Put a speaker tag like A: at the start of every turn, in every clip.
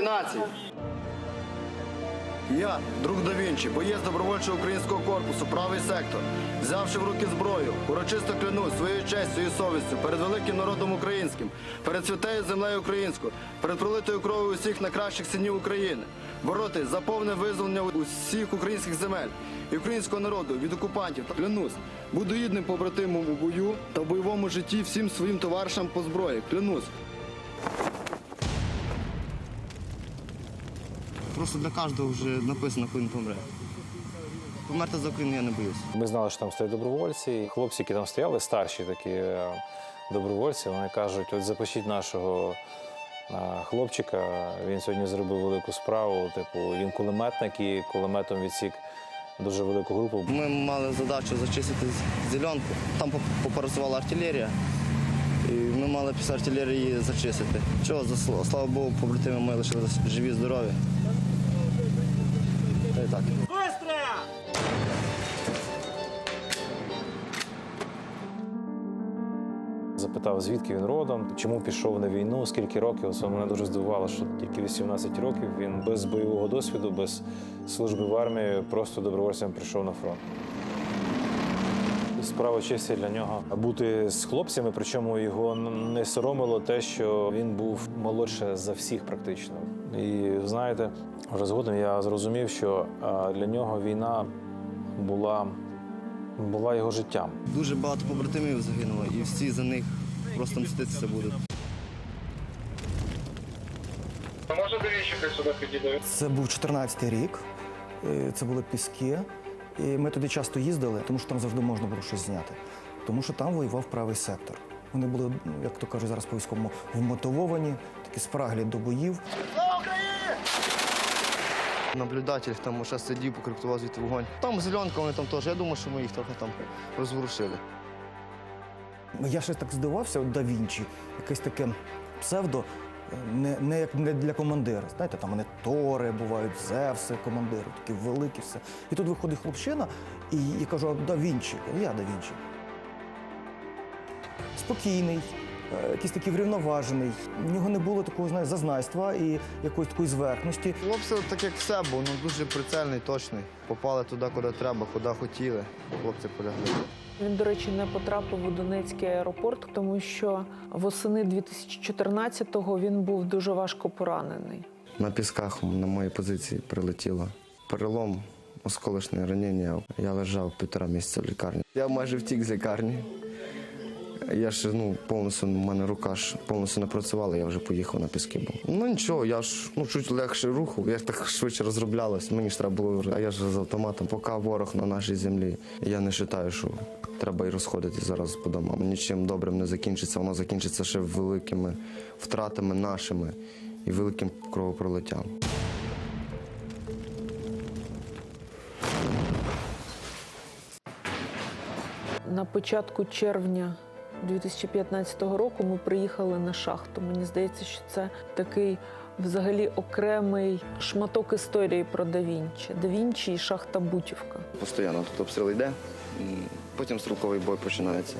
A: нації. Я, друг да Вінчі, боєць добровольчого українського корпусу, правий сектор, взявши в руки зброю, урочисто клянусь своєю честю і совістю перед великим народом українським, перед святею землею українською, перед пролитою кров'ю усіх найкращих синів України, боротись за повне визволення усіх українських земель і українського народу від окупантів. Клянусь, буду гідним побратимом у бою та в бойовому житті всім своїм товаришам по зброї. Клянусь. Просто для кожного вже написано, коли він помре. Померти за Україну я не боюсь.
B: Ми знали, що там стоять добровольці. Хлопці, які там стояли, старші такі е, добровольці, вони кажуть: от запишіть нашого е, хлопчика. Він сьогодні зробив велику справу. Типу, він кулеметник і кулеметом відсік дуже велику групу.
A: Ми мали задачу зачистити зеленку. Там поп- попрацювала артилерія. І ми мали після артилерії її зачистити. Чого, за сл- слава Богу, побратими ми лишилися живі, здорові. Й так.
B: Запитав, звідки він родом, чому пішов на війну, скільки років. Це мене дуже здивувало, що тільки 18 років він без бойового досвіду, без служби в армії, просто добровольцем прийшов на фронт. Справа честі для нього бути з хлопцями, причому його не соромило те, що він був молодше за всіх практично. І знаєте, вже згодом я зрозумів, що для нього війна була, була його життям.
A: Дуже багато побратимів загинуло, і всі за них просто мститися будуть.
C: Можна до віщика сюди підійти?
D: Це був 14-й рік, е, це були піски. І ми туди часто їздили, тому що там завжди можна було щось зняти. Тому що там воював правий сектор. Вони були, як то кажуть, зараз по військовому вмотивовані, такі спраглі до боїв.
A: Наблюдатель там уже сидів, покриктував звідти вогонь. Там зеленка, вони там теж. Я думаю, що ми їх трохи там розворушили.
D: Я ще так здивався, от да Вінчі, якесь таке псевдо, е, не, не як не для командира. Знаєте, там вони Тори бувають, Зевси, командири, такі великі все. І тут виходить хлопчина, і я кажу, а да Вінчі. Я да Вінчі. Спокійний, якийсь такий врівноважений. В нього не було такого знаєте, зазнайства і якоїсь такої зверхності.
A: Хлопці, так як все був, ну дуже прицельний, точний. Попали туди, куди треба, куди хотіли. Хлопці полягли.
E: Він, до речі, не потрапив у Донецький аеропорт, тому що восени 2014-го він був дуже важко поранений.
A: На пісках на моїй позиції прилетіло. Перелом, осколочне ранення. Я лежав півтора місяця в лікарні. Я майже втік з лікарні. Я ж ну повністю у мене рука ж повністю не працювала, я вже поїхав на піски. Був. Ну нічого, я ж ну чуть легше руху, я так швидше розроблялась. Мені ж треба було, а я ж з автоматом, поки ворог на нашій землі. Я не вважаю, що треба і розходитись зараз по домам. Нічим добрим не закінчиться. Воно закінчиться ще великими втратами нашими і великим кровопролиттям.
E: На початку червня 2015 року ми приїхали на шахту. Мені здається, що це такий взагалі окремий шматок історії про Да Вінчі. Да Вінчі і шахта Бутівка.
A: Постійно тут обстріл йде, потім стрілковий бой починається.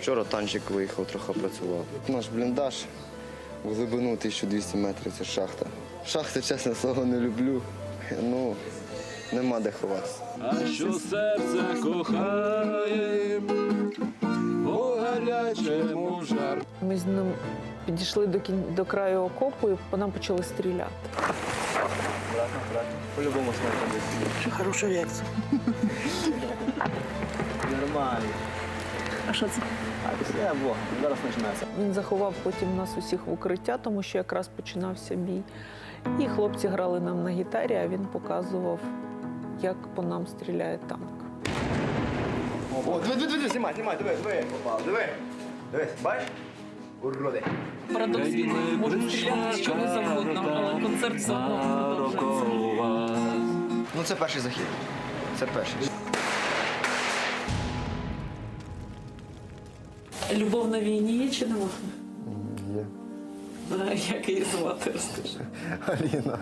A: Вчора танчик виїхав, трохи працював. Наш бліндаж в глибину 1200 метрів це шахта. Шахти, чесне слово, не люблю. Ну, нема де ховатися.
F: А що серце кохає, гарячому жар.
E: Ми з ним підійшли до кін... до краю окопу і по нам почали стріляти.
A: По-любому смерть
G: Хороша реакція.
A: Нормально.
G: А що це?
A: А все, Бог, зараз починається.
E: Він заховав потім нас усіх в укриття, тому що якраз починався бій. І хлопці грали нам на гітарі, а він показував, як по нам стріляє танк.
A: О, диви, диви, диви, знімай, знімай, диви, диви, попав, диви. Дивись, бачиш? Уроди.
G: Парадокс він може стріляти з чого завгодно, але концерт завгодно продовжується.
A: Ну це перший захід. Це перший.
G: Любов на війні є чи нема? А, Як її звати, розкажи.
A: Аліна.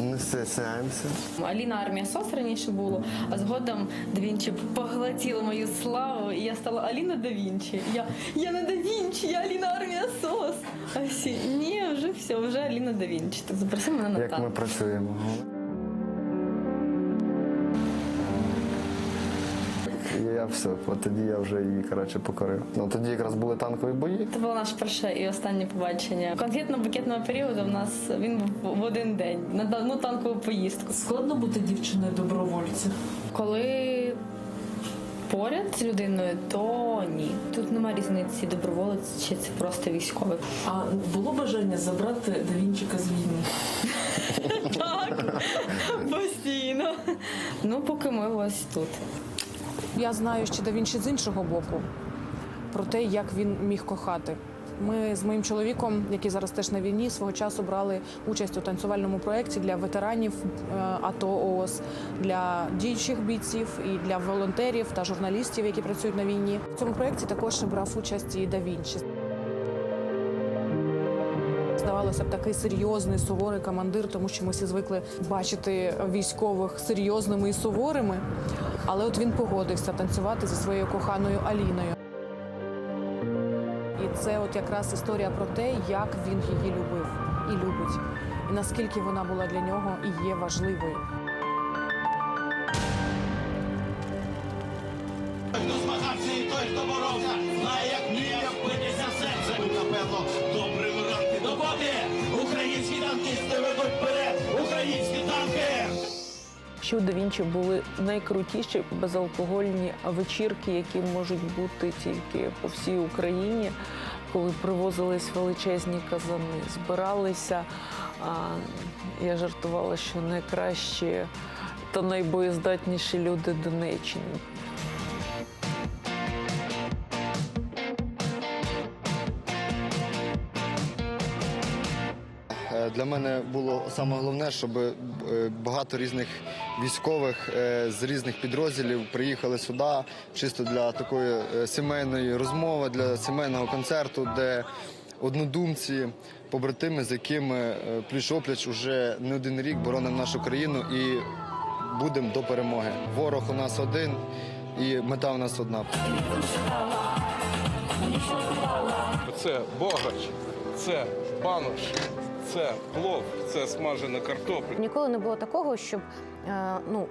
A: Не сесаємося.
H: Аліна Армія СОС раніше було, а згодом Да Вінчі поглотила мою славу, і я стала Аліна Да Вінчі. Я, я не Да Вінчі, я Аліна Армія СОС. А всі, ні, вже все, вже Аліна Давінчі. Так запроси мене на
A: Як ми працюємо. Все, от тоді я вже її коротше покорив. Ну тоді якраз були танкові бої.
H: Це було наше перше і останнє побачення. Конфетно-букетного періоду в нас він був в один день на давну танкову поїздку.
E: Складно бути дівчиною добровольцем.
H: Коли поряд з людиною, то ні. Тут немає різниці, доброволець чи це просто військовий.
E: А було бажання забрати да Вінчика з війни?
H: Так, постійно. Ну, поки ми ось тут.
I: Я знаю ще да Вінчі з іншого боку про те, як він міг кохати. Ми з моїм чоловіком, який зараз теж на війні, свого часу брали участь у танцювальному проєкті для ветеранів е, АТО ООС, для діючих бійців і для волонтерів та журналістів, які працюють на війні. В цьому проєкті також брав участь і да Вінчі. Здавалося б, такий серйозний суворий командир, тому що ми всі звикли бачити військових серйозними і суворими. Але от він погодився танцювати зі своєю коханою Аліною. І це от якраз історія про те, як він її любив і любить, і наскільки вона була для нього і є важливою.
J: Хто змагався і той, хто боровся, знає, як мріяв битися серце. Напевно, добрим ранки до боти. Українські танкісти ведуть вперед. Танки.
E: У да Вінчі були найкрутіші безалкогольні вечірки, які можуть бути тільки по всій Україні, коли привозились величезні казани, збиралися. А, я жартувала, що найкращі та найбоєздатніші люди Донеччини.
A: Е, Для мене було саме головне, щоб е, багато різних військових е, з різних підрозділів приїхали сюди чисто для такої е, сімейної розмови, для сімейного концерту, де однодумці, побратими, з якими пліч опліч уже не один рік боронимо нашу країну і будемо до перемоги. Ворог у нас один і мета у нас одна.
F: Це богач, це банош, це плов, це смажена картопля.
K: Ніколи не було такого, щоб е, ну,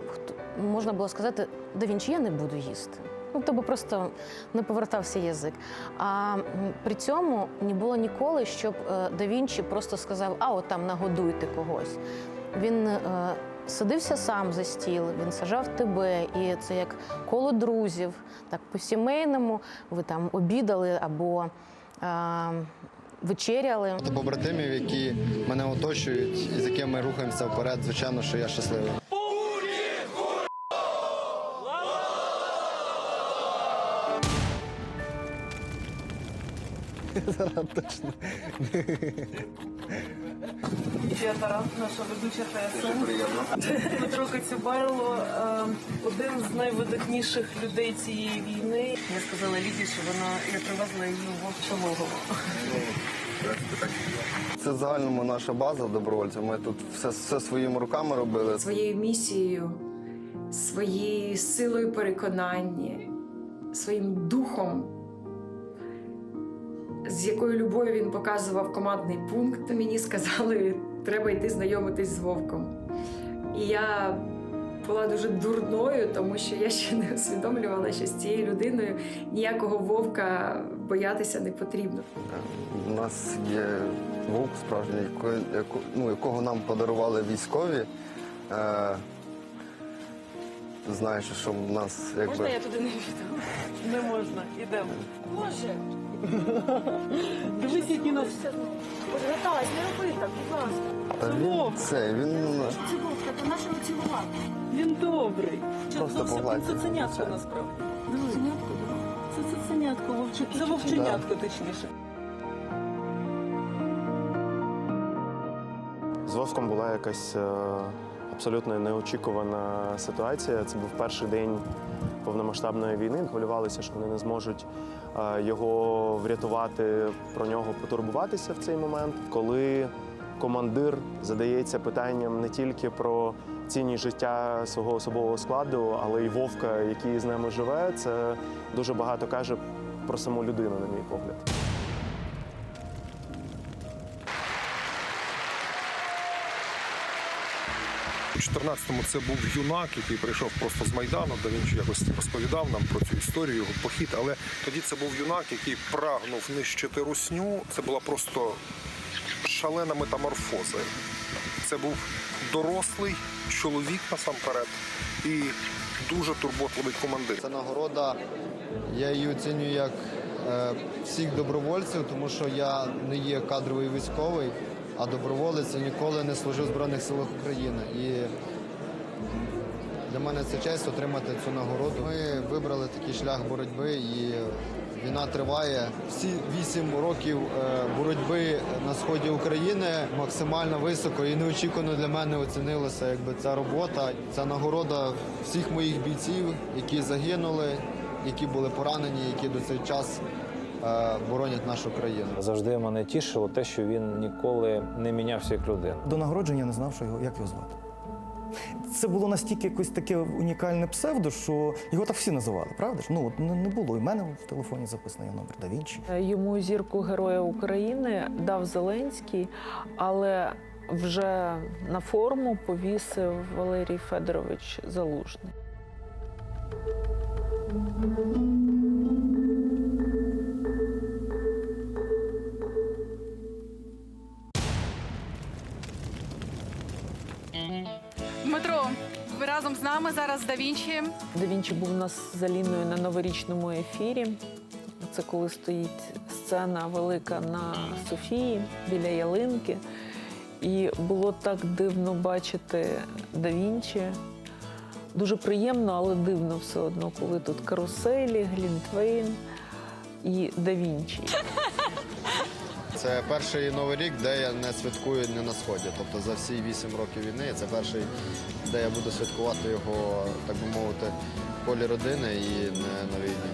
K: можна було сказати, да Вінчі, я не буду їсти. Ну, тобі просто не повертався язик. А при цьому не було ніколи, щоб е, да Вінчі просто сказав, а от там нагодуйте когось. Він е, садився сам за стіл, він сажав тебе, і це як коло друзів, так по-сімейному ви там обідали або е, вечеряли.
A: Та побратимів, які мене оточують і з якими ми рухаємося вперед, звичайно, що я щасливий.
E: Я Тарас, наша ведуча ТСН. Дмитро Коцюбайло е, один з найвидатніших людей цієї війни. Я сказала Ліді, що вона я привезла її в Вовчалогово.
A: Це в загальному наша база добровольців. Ми тут все, все своїми руками робили.
L: своєю місією, своєю силою переконання, своїм духом, з якою любов'ю він показував командний пункт. Мені сказали, треба йти знайомитись з вовком. І я була дуже дурною, тому що я ще не усвідомлювала, що з цією людиною ніякого вовка боятися не потрібно.
A: У нас є вовк справжній, яко- яко- ну, якого нам подарували військові. Е, знаючи, що в нас якби.
E: туди не піду? Не можна. Ідемо. Може. Дивись, які нас. Розгадалась, не роби так, будь ласка.
A: Він це, він
E: Це вовка, то нашого цілувати. Він добрий.
A: Просто погладь.
E: Це ценятко насправді. Ценятко? Це ценятко, вовче. Це вовченятко, точніше.
M: З Вовком була якась е, абсолютно неочікувана ситуація. Це був перший день повномасштабної війни. Хвилювалися, що вони не зможуть е, його врятувати, про нього потурбуватися в цей момент. Коли командир задається питанням не тільки про цінність життя свого особового складу, але й вовка, який з ними живе, це дуже багато каже про саму людину, на мій погляд.
N: У 14-му це був юнак, який прийшов просто з Майдану, де він якось розповідав нам про цю історію, його похід. Але тоді це був юнак, який прагнув нищити русню. Це була просто шалена метаморфоза. Це був дорослий чоловік насамперед і дуже турботливий командир.
A: Ця нагорода, я її оцінюю як е, всіх добровольців, тому що я не є кадровий військовий, а доброволець і ніколи не служив в Збройних силах України. І для мене це честь отримати цю нагороду. Ми вибрали такий шлях боротьби і війна триває. Всі вісім років е, боротьби на сході України максимально високо і неочікувано для мене оцінилася якби ця робота. Ця нагорода всіх моїх бійців, які загинули, які були поранені, які до цей час боронять нашу країну.
B: Завжди мене тішило те, що він ніколи не мінявся як людина.
D: До нагородження я не знав, що його, як його звати. Це було настільки якось таке унікальне псевдо, що його так всі називали, правда ж? Ну от не не було. І в мене в телефоні записаний номер да Вінчі.
E: Йому зірку Героя України дав Зеленський, але вже на форму повісив Валерій Федорович Залужний.
I: Зараз з Да Вінчі.
E: Да Вінчі був у нас з Аліною на новорічному ефірі. Це коли стоїть сцена велика на Софії біля ялинки. І було так дивно бачити Да Вінчі. Дуже приємно, але дивно все одно, коли тут каруселі, Глінтвейн і Да Вінчі.
A: Це перший новий рік, де я не святкую не на сході. Тобто за всі вісім років війни це перший, де я буду святкувати його, так би мовити, в колі родини і не на війні.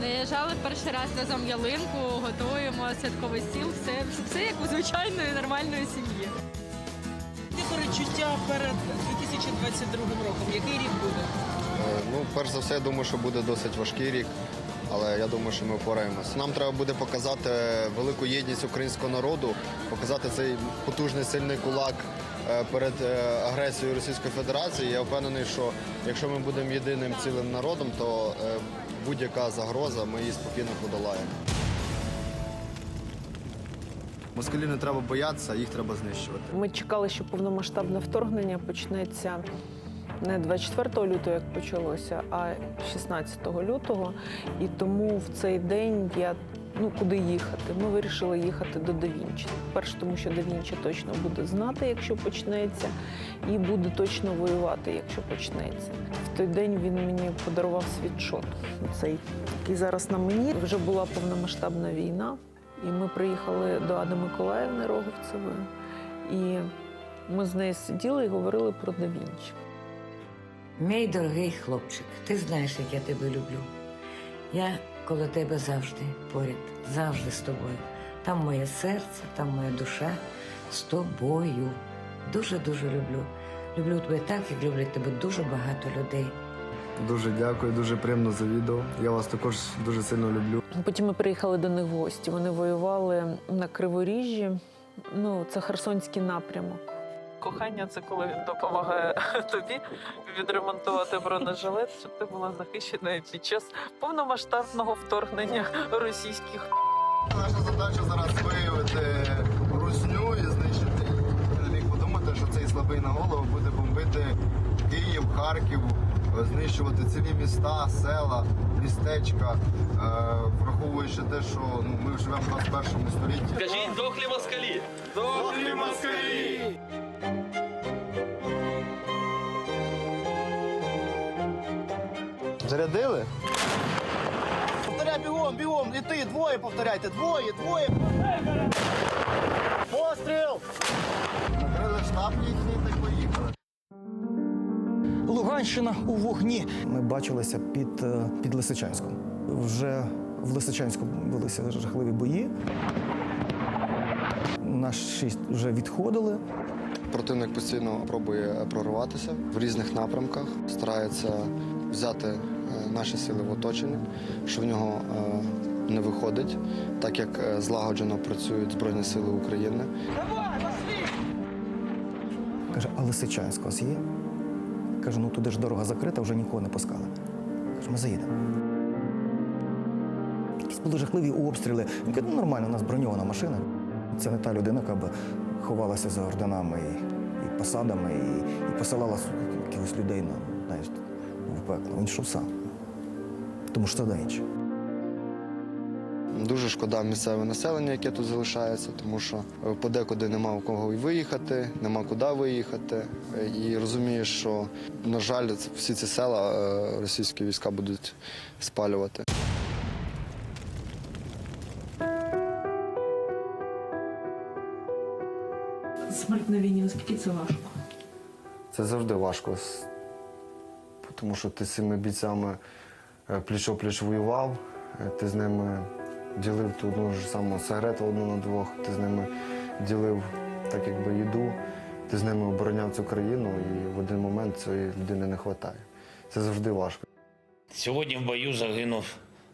H: Наїжджали перший раз разом ялинку, готуємо святковий стіл, все, все як у звичайної нормальної сім'ї.
G: Які перечуття перед 2022 роком? Який рік буде?
A: Е, Ну, перш за все, я думаю, що буде досить важкий рік, але я думаю, що ми впораємося. Нам треба буде показати велику єдність українського народу, показати цей потужний сильний кулак е, перед е, агресією Російської Федерації. Я впевнений, що якщо ми будемо єдиним цілим народом, то е, будь-яка загроза ми її спокійно подолаємо. Москалів не треба боятися, їх треба знищувати.
E: Ми чекали, що повномасштабне вторгнення почнеться не 24 лютого, як почалося, а 16 лютого. І тому в цей день я ну куди їхати? Ми вирішили їхати до Да Вінчі. Перше, тому що Давінчі точно буде знати, якщо почнеться, і буде точно воювати, якщо почнеться. В той день він мені подарував світшот. Цей який зараз на мені. Вже була повномасштабна війна. І ми приїхали до Ади Миколаївни Роговцевої. І ми з нею сиділи і говорили про Да Вінчі.
O: Мій дорогий хлопчик, ти знаєш, як я тебе люблю. Я коло тебе завжди поряд, завжди з тобою. Там моє серце, там моя душа з тобою. Дуже-дуже люблю. Люблю тебе так, як люблять тебе дуже багато людей.
A: Дуже дякую, дуже приємно за відео. Я вас також дуже сильно люблю.
E: Потім ми приїхали до них в гості. Вони воювали на Криворіжжі. Ну, це Херсонський напрямок. Кохання це коли він допомагає тобі відремонтувати бронежилет, щоб ти була захищена під час повномасштабного вторгнення російських.
A: Наша задача зараз виявити русню і знищити не міг подумати, що цей слабий на голову буде бомбити Київ, Харків, знищувати цілі міста, села, містечка, е, враховуючи те, що ну, ми живемо в 21 столітті.
G: Кажіть, дохлі москалі! Дохлі москалі!
A: Зарядили?
P: Повторяй бігом, бігом, і ти, двоє повторяйте, двоє, двоє. Постріл!
A: Накрили штаб їхній та поїхали.
D: Луганщина у вогні. Ми бачилися під, е, під Лисичанськом. Вже в Лисичанську велися жахливі бої. Наші вже відходили.
A: Противник постійно пробує прорватися в різних напрямках, старається взяти наші сили в оточення, що в нього е, не виходить, так як е, злагоджено працюють Збройні Сили України.
D: Каже, а Лисичанськ у вас є? Кажу, ну туди ж дорога закрита, вже нікого не пускали. Каже, ми заїдемо. Якісь були жахливі обстріли. Він каже, ну нормально, у нас броньована машина. Це не та людина, яка б ховалася за орденами і, і посадами, і, і посилала якихось людей на, знаєш, в пекло. Він йшов сам. Тому що це Давінчі.
A: Дуже шкода місцеве населення, яке тут залишається, тому що е, подекуди нема у кого і виїхати, нема куди виїхати. І розумієш, що, на жаль, всі ці села е, російські війська будуть спалювати.
E: Смерть на війні, наскільки це важко?
A: Це завжди важко, тому що ти з цими бійцями пліч пліч воював, е, ти з ними ділив ту одну ж саму сигарету одну на двох, ти з ними ділив так якби їду, ти з ними обороняв цю країну і в один момент цієї людини не вистачає. Це завжди важко.
Q: Сьогодні в бою загинув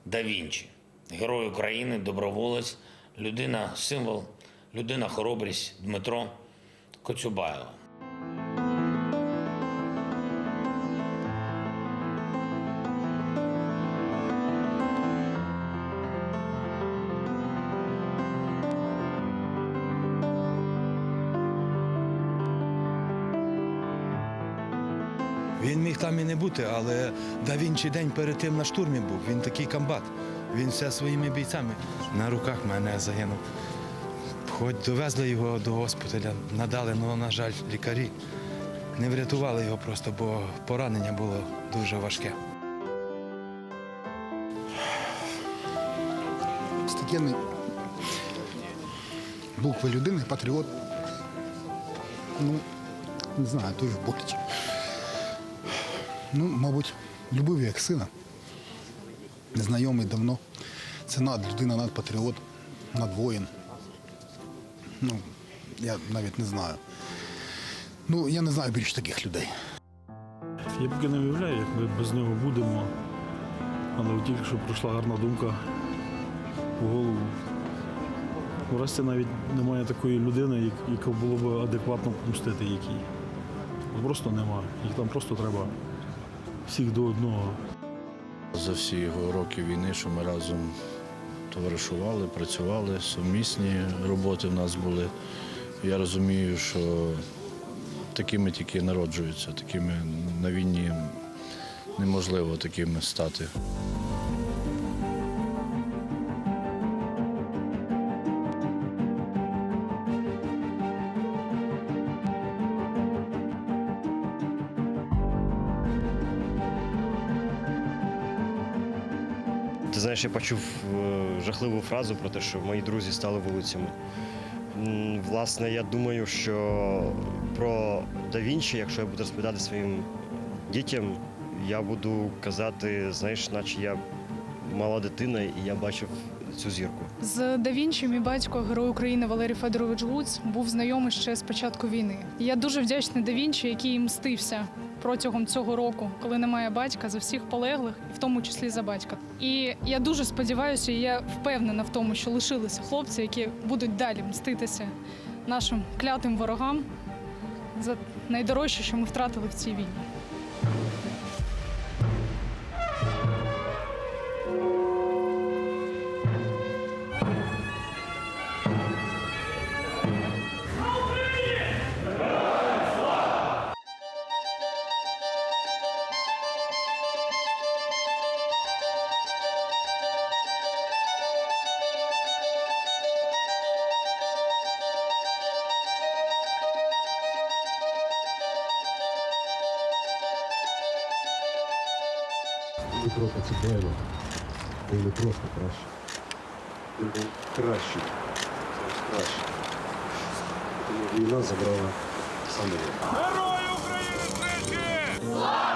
Q: Да Вінчі, герой України, доброволець, людина символ, людина хоробрість Дмитро Коцюбайло.
R: Там і не бути, але да Вінчі день перед тим на штурмі був. Він такий комбат. Він все своїми бійцями. На руках мене загинув. Хоч довезли його до госпіталя, надали, але, на жаль, лікарі не врятували його просто, бо поранення було дуже важке.
S: Статєнний букви людини, патріот. Ну, не знаю, дуже боляче. Ну, мабуть, любив як сина. Незнайомий давно. Це над людина, над патріот, над воїн. Ну, я навіть не знаю. Ну, я не знаю більш таких людей.
T: Я поки не уявляю, як ми без нього будемо. Але тільки що прийшла гарна думка в голову. Врешті навіть немає такої людини, як- яка було б адекватно помстити якій. Просто нема. Їх там просто треба всіх до одного.
U: За всі його роки війни, що ми разом товаришували, працювали, сумісні роботи в нас були. Я розумію, що такими тільки народжуються, такими на війні неможливо такими стати.
J: Знаєш, я почув е, жахливу фразу про те, що мої друзі стали вулицями. Власне, я думаю, що про да Вінчі, якщо я буду розповідати своїм дітям, я буду казати, знаєш, наче я мала дитина, і я бачив цю зірку.
I: З Да Вінчі мій батько, герой України Валерій Федорович Гуц, був знайомий ще з початку війни. Я дуже вдячна Да Вінчі, який мстився протягом цього року, коли немає батька, за всіх полеглих, в тому числі за батька. І я дуже сподіваюся, і я впевнена в тому, що лишилися хлопці, які будуть далі мститися нашим клятим ворогам за найдорожче, що ми втратили в цій війні.
N: Був просто краще. Був краще. Краще. Тому війна забрала саме.
P: Герої України!